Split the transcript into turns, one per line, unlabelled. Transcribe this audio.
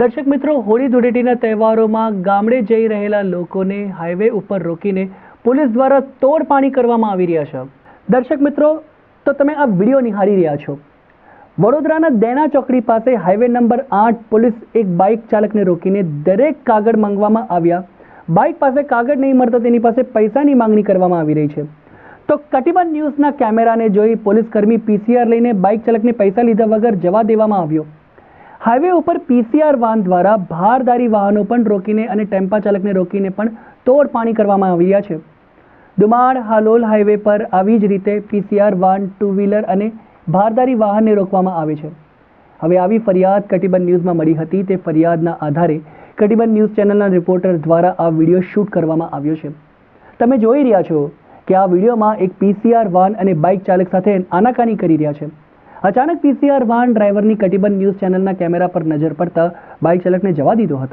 દર્શક મિત્રો, હોળી ધૂળેટીના તહેવારોમાં ગામડે જઈ રહેલા લોકોને હાઈવે ઉપર રોકીને પોલીસ દ્વારા તોડપાણી કરવામાં આવી રહ્યા છે. દર્શક મિત્રો, તો તમે આ વીડિયો નિહાળી રહ્યા છો. વડોદરાના દેના ચોકડી પાસે હાઈવે નંબર આઠ પોલીસ એક બાઇક ચાલકને રોકીને દરેક કાગળ માંગવામાં આવ્યા. બાઇક પાસે કાગળ નહીં મળતા તેની પાસે પૈસાની માંગણી કરવામાં આવી રહી છે. તો કટિબંધ ન્યૂઝના કેમેરાને જોઈ પોલીસકર્મી પીસીઆર લઈને બાઇક ચાલકને પૈસા લીધા વગર જવા દેવામાં આવ્યો. હાઈવે ઉપર પીસીઆર વાહન દ્વારા ભારદારી વાહનો પણ રોકીને અને ટેમ્પા ચાલકને રોકીને પણ તોડ પાણી કરવામાં આવી રહ્યા છે. દુમાડ, હાલોલ હાઈવે પર આવી જ રીતે પીસીઆર વાહન ટુ વ્હીલર અને ભારદારી વાહનને રોકવામાં આવે છે. હવે આવી ફરિયાદ કટિબંધ ન્યૂઝમાં મળી હતી. તે ફરિયાદના આધારે કટિબંધ ન્યૂઝ ચેનલના રિપોર્ટર દ્વારા આ વીડિયો શૂટ કરવામાં આવ્યો છે. તમે જોઈ રહ્યા છો કે આ વિડીયોમાં એક પીસીઆર વાહન અને બાઇક ચાલક સાથે આનાકાની કરી રહ્યા છે. અચાનક પીસીઆર વાહન ડ્રાઈવરની કટિબંધ ન્યૂઝ ચેનલના કેમેરા પર નજર પડતા બાઇક ચાલકને જવા દીધો હતો.